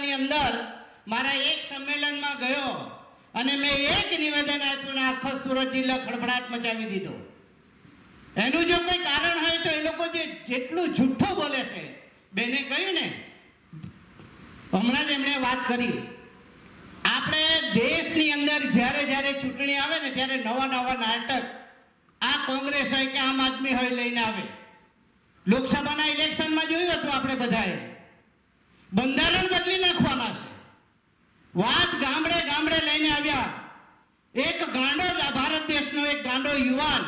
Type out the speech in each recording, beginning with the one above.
બનાસકાંઠાની અંદર મારા એક સંમેલનમાં ગયો અને મેં એક નિવેદન આપ્યું આખો સુરત જિલ્લો ખળભળાટ મચાવી દીધો. એનું જો કોઈ કારણ હોય તો એ લોકો જે જેટલું જુઠ્ઠું બોલે છે, બેને કહ્યું ને, હમણાં જ એમણે વાત કરી. આપણે દેશની અંદર જ્યારે જ્યારે ચૂંટણી આવે ને ત્યારે નવા નવા નાટક આ કોંગ્રેસ હોય કે આમ આદમી હોય લઈને આવે. લોકસભાના ઇલેક્શનમાં જોયું હતું આપણે બધાએ. બંધારણ બદલી નાખવાના છે વાત ગામડે ગામડે લઈને આવ્યા. એક ગાંડો ભારત દેશનો એક ગાંડો યુવાન.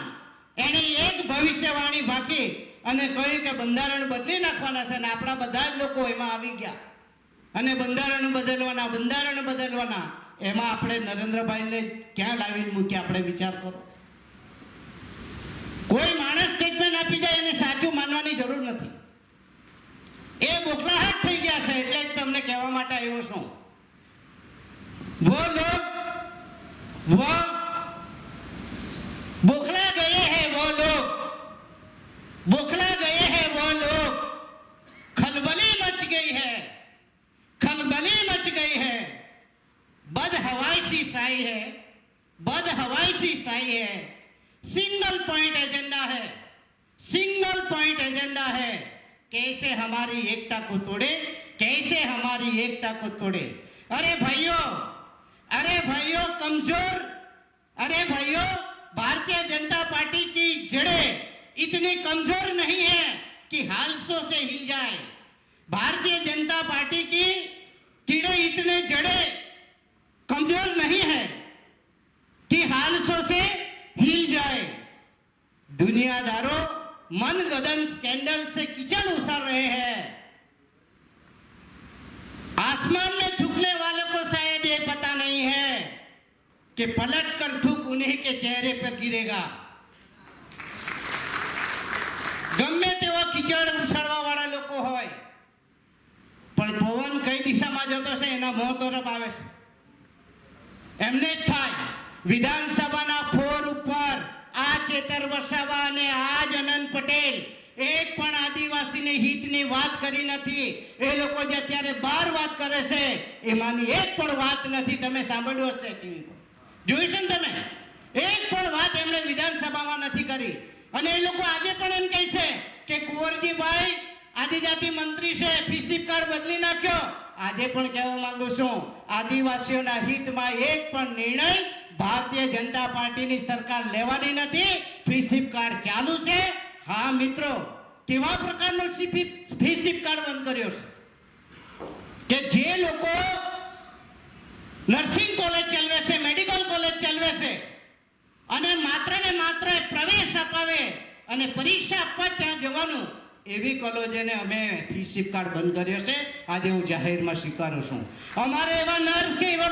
એને એક ભવિષ્યવાણી બાકી અને કહ્યું કે બંધારણ બદલી નાખવાના છે અને આપણા બધા જ લોકો એમાં આવી ગયા. અને બંધારણ બદલવાના બંધારણ બદલવાના, એમાં આપણે નરેન્દ્રભાઈને ક્યાં લાવીને મૂક્યા આપણે વિચાર કરો. કોઈ માણસ સ્ટેટમેન્ટ આપી જાય એને સાચું માનવાની જરૂર નથી. એ બોખલાહટ થઈ ગયા છે એટલે જ તમને કહેવા માટે આવ્યો છું. वो लोग, वो बुखला गए हैं वो लोग। बुखला गए हैं वो लोग। खलबली मच गई है। खलबली मच गई है। बद हवाई सी साई है। बद हवाई सी साई है। सिंगल पॉइंट एजेंडा है। सिंगल पॉइंट एजेंडा है। कैसे हमारी एकता को तोड़े? कैसे हमारी एकता को तोड़े? अरे भाइयों भाइयों, कमज़ोर। अरे भाइयों, भारतीय जनता पार्टी की जड़ें इतनी कमज़ोर नहीं है कि हालसों से हिल जाए। भारतीय जनता पार्टी की कीड़े इतने जड़े कमज़ोर नहीं है कि हालसों से हिल जाए। दुनियादारों मन गदन स्कैंडल से किचन उछल रहे हैं। आसमान कि पलट कर थूक उन्हीं के चेहरे पर गिरेगा ગમે તેવા કીચડ ઉછાળવા વાળા લોકો હોય પણ પવન કઈ દિશામાં જતો છે એના મોં તરફ આવે છે એમને જ થાય વિધાનસભાના ફોર ઉપર આ ચેતર વસાવા અને આ જ અનંત પટેલ એક પણ આદિવાસીને હિતની વાત કરી નથી એ લોકો જે અત્યારે બાર વાત કરે છે એમાંની એક પણ વાત નથી તમે સાંભળ્યું હશે ટીવી પર છે ને તમે? એક પણ વાત એમણે વિધાનસભામાં નથી કરી. અને એ લોકો આજે પણ એમ કહે છે કે કુંવરજીભાઈ, આદિજાતિ મંત્રી છે, પીસી કાર્ડ બદલી નાખ્યો. આજે પણ કહેવા માંગુ છું, આદિવાસીઓના હિતમાં એક પણ નિર્ણય ભારતીય જનતા પાર્ટીની સરકાર લેવાની નથી. ફીસીપ કાર્ડ ચાલુ છે. હા, મિત્રો, કેવા પ્રકારનો ફીસીપ કાર્ડ બંધ કર્યો છે? કે જે લોકો નર્સિંગ અને માત્ર ને માત્ર પ્રવેશ અપાવે અને પરીક્ષા આપવા ત્યાં જવાનું, એવી કોલેજોને અમે ફી કાર્ડ બંધ કર્યો છે, આજે હું જાહેરમાં સ્વીકારું છું. અમારે એવા નર્સ કે એવા